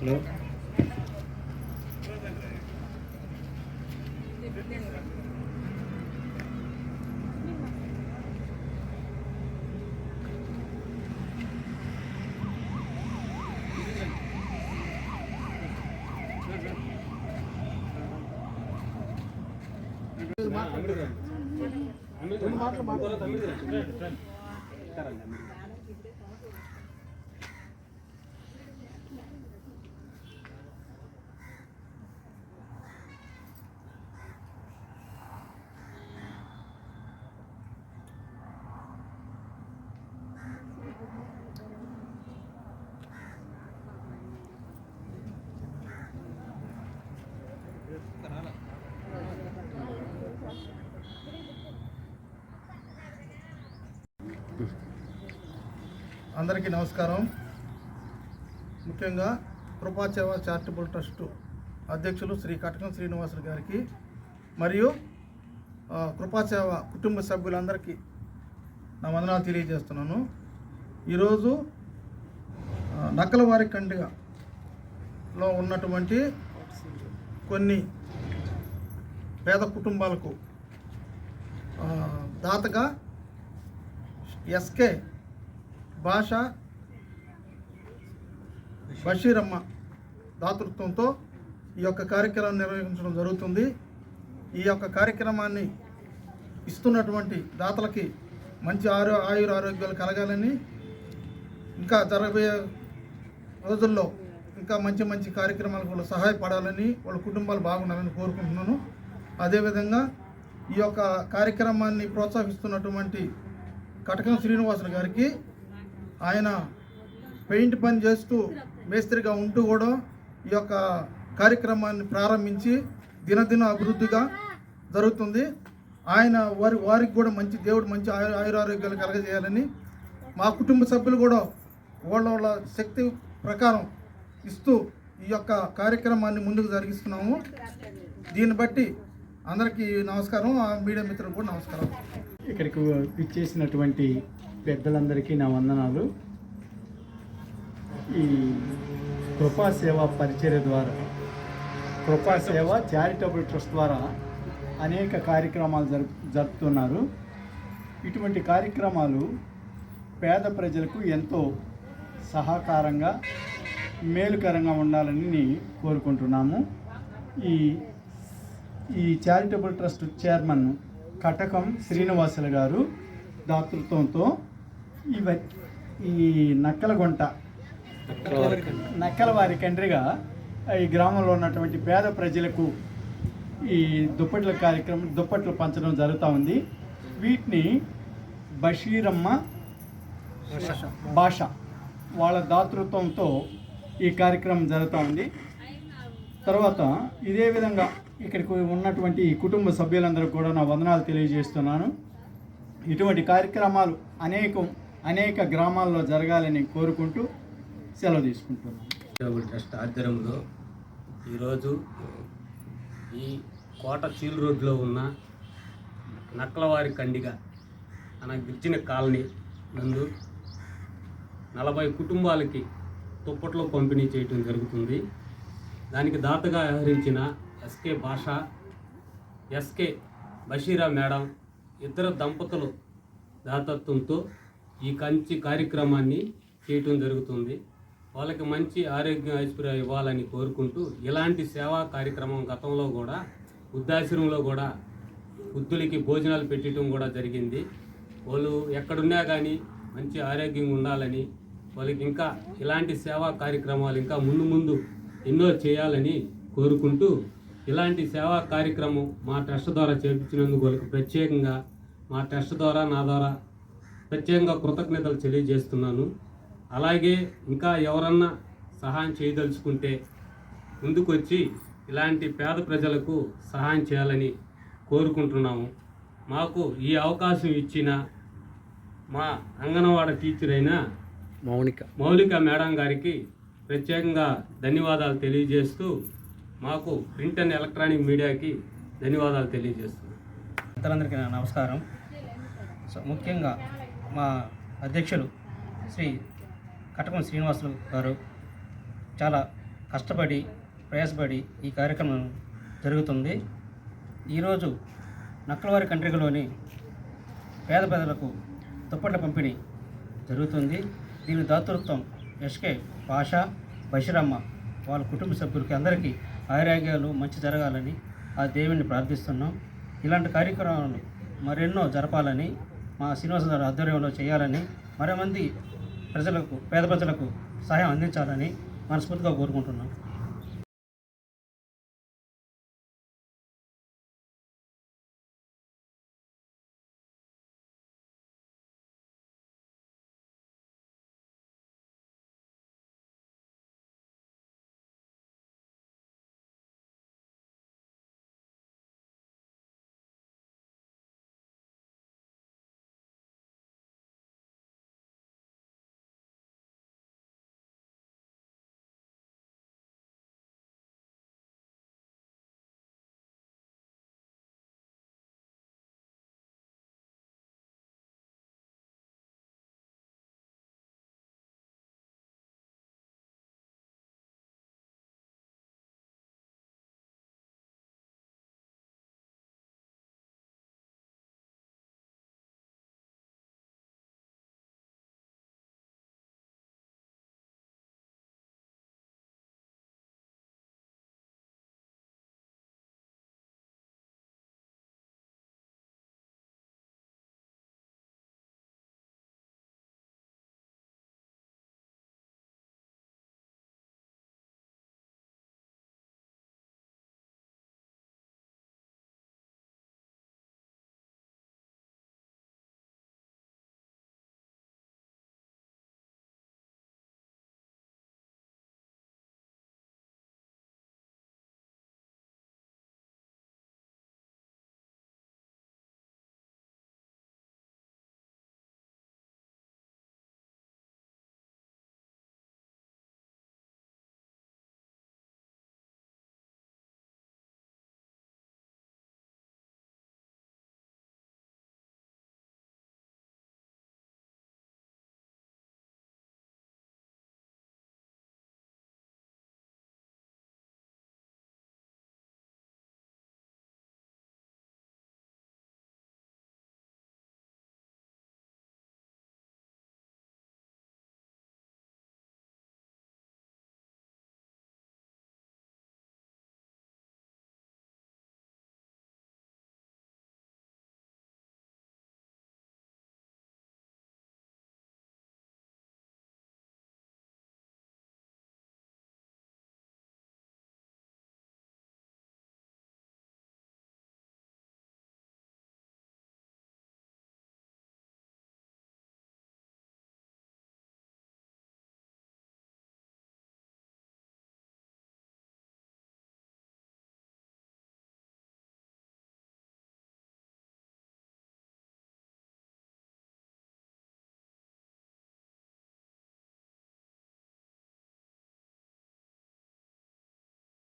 Hello Tamil Tamil Tamil అందరికీ నమస్కారం. ముఖ్యంగా కృపాచేవ చారిటబుల్ ట్రస్ట్ అధ్యక్షులు శ్రీ కటకం శ్రీనివాసులు గారికి మరియు కృపాసేవ కుటుంబ సభ్యులందరికీ నా వందనాలు తెలియజేస్తున్నాను. ఈరోజు ఆ, నక్కలవారి కండిగలో ఉన్నటువంటి కొన్ని పేద కుటుంబాలకు దాతగా ఎస్కే భాష బషీరమ్మ దాతృత్వంతో ఈ యొక్క కార్యక్రమం నిర్వహించడం జరుగుతుంది. ఈ యొక్క కార్యక్రమాన్ని ఇస్తున్నటువంటి దాతలకి మంచి ఆరో ఆయుర ఆరోగ్యాలు కలగాలని ఇంకా జరగబోయే రోజుల్లో ఇంకా మంచి మంచి కార్యక్రమాలకు వాళ్ళు సహాయపడాలని వాళ్ళ కుటుంబాలు బాగుండాలని కోరుకుంటున్నాను. అదేవిధంగా ఈ యొక్క కార్యక్రమాన్ని ప్రోత్సహిస్తున్నటువంటి కటకం శ్రీనివాసులు గారికి ఆయన పెయింట్ పని చేస్తూ మేస్త్రిగా ఉంటూ కూడా ఈ యొక్క కార్యక్రమాన్ని ప్రారంభించి దినదిన అభివృద్ధిగా జరుగుతుంది. ఆయన వారి వారికి కూడా మంచి దేవుడు మంచి ఆయు ఆయురారోగ్యాలు కలగజేయాలని మా కుటుంబ సభ్యులు కూడా వాళ్ళ వాళ్ళ శక్తి ప్రకారం ఇస్తూ ఈ యొక్క కార్యక్రమాన్ని ముందుకు జరిగిస్తున్నాము. దీన్ని బట్టి అందరికీ నమస్కారం. ఆ మీడియా మిత్రులకు కూడా నమస్కారం. ఇక్కడికి ఇచ్చేసినటువంటి పెద్దలందరికీ నా వందనాలు. ఈ కృపా సేవ పరిచర్య ద్వారా కృపా సేవ చారిటబుల్ ట్రస్ట్ ద్వారా అనేక కార్యక్రమాలు జరుపు జరుపుతున్నారు. ఇటువంటి కార్యక్రమాలు పేద ప్రజలకు ఎంతో సహకారంగా మేలుకరంగా ఉండాలని కోరుకుంటున్నాము. ఈ ఈ charitable trust chairman Katakam Srinivasulu గారు దాతృత్వంతో ఇవ ఈ నక్కలగుంట నక్కలవారి కండ్రిగా ఈ గ్రామంలో ఉన్నటువంటి పేద ప్రజలకు ఈ దుప్పట్ల కార్యక్రమం దుప్పట్లు పంచడం జరుగుతూ ఉంది. వీటిని బషీరమ్మ భాష వాళ్ళ దాతృత్వంతో ఈ కార్యక్రమం జరుగుతూ ఉంది. తర్వాత ఇదే విధంగా ఇక్కడికి ఉన్నటువంటి కుటుంబ సభ్యులందరూ కూడా నా వందనాలు తెలియజేస్తున్నాను. ఇటువంటి కార్యక్రమాలు అనేకం అనేక గ్రామాల్లో జరగాలని కోరుకుంటూ సెలవు తీసుకుంటున్నాను. ట్రస్ట్ ఆధ్వర్యంలో ఈరోజు ఈ కోట చీల్ రోడ్లో ఉన్న నక్కలవారి కండిగా అన్న గిరిజన కాలనీ నందు నలభై కుటుంబాలకి తుప్పట్లో పంపిణీ చేయటం జరుగుతుంది. దానికి దాతగా వ్యవహరించిన ఎస్కే భాష ఎస్కే బషీరా మేడం ఇద్దరు దంపతులు దాతత్వంతో ఈ కంచి కార్యక్రమాన్ని చేయటం జరుగుతుంది. వాళ్ళకి మంచి ఆరోగ్యం ఐశ్వర్యం ఇవ్వాలని కోరుకుంటూ ఇలాంటి సేవా కార్యక్రమం గతంలో కూడా వృద్ధాశ్రమంలో కూడా వృద్ధులకి భోజనాలు పెట్టడం కూడా జరిగింది. వాళ్ళు ఎక్కడున్నా కానీ మంచి ఆరోగ్యంగా ఉండాలని వాళ్ళకి ఇంకా ఇలాంటి సేవా కార్యక్రమాలు ఇంకా ముందు ముందు ఎన్నో చేయాలని కోరుకుంటూ ఇలాంటి సేవా కార్యక్రమం మా ట్రస్ట్ ద్వారా చేపించినందుకు ప్రత్యేకంగా మా ట్రస్ట్ ద్వారా నా ద్వారా ప్రత్యేకంగా కృతజ్ఞతలు తెలియజేస్తున్నాను. అలాగే ఇంకా ఎవరన్నా సహాయం చేయదలుచుకుంటే ముందుకొచ్చి ఇలాంటి పేద ప్రజలకు సహాయం చేయాలని కోరుకుంటున్నాము. మాకు ఈ అవకాశం ఇచ్చిన మా అంగన్వాడ టీచర్ అయిన మౌనిక. మౌలిక మేడం గారికి ప్రత్యేకంగా ధన్యవాదాలు తెలియజేస్తూ మాకు ప్రింట్ అండ్ ఎలక్ట్రానిక్ మీడియాకి ధన్యవాదాలు తెలియజేస్తున్నాం. అందరందరికీ నమస్కారం. సో ముఖ్యంగా మా అధ్యక్షులు శ్రీ కటకం శ్రీనివాసులు గారు చాలా కష్టపడి ప్రయాసపడి ఈ కార్యక్రమం జరుగుతుంది. ఈరోజు నక్కలవారి కంట్రికలోని పేద ప్రజలకు దుప్పట్ల పంపిణీ జరుగుతుంది. దీని దాతృత్వం ఎస్కే పాషా బషీరమ్మ వాళ్ళ కుటుంబ సభ్యులకి అందరికీ ఆరోగ్యాలు మంచి జరగాలని ఆ దేవుని ప్రార్థిస్తున్నాం. ఇలాంటి కార్యక్రమాలు మరెన్నో జరపాలని మా శ్రీనివాస గారి ఆధ్వర్యంలో చేయాలని మరిమంది ప్రజలకు పేద ప్రజలకు సహాయం అందించాలని మనస్ఫూర్తిగా కోరుకుంటున్నాం.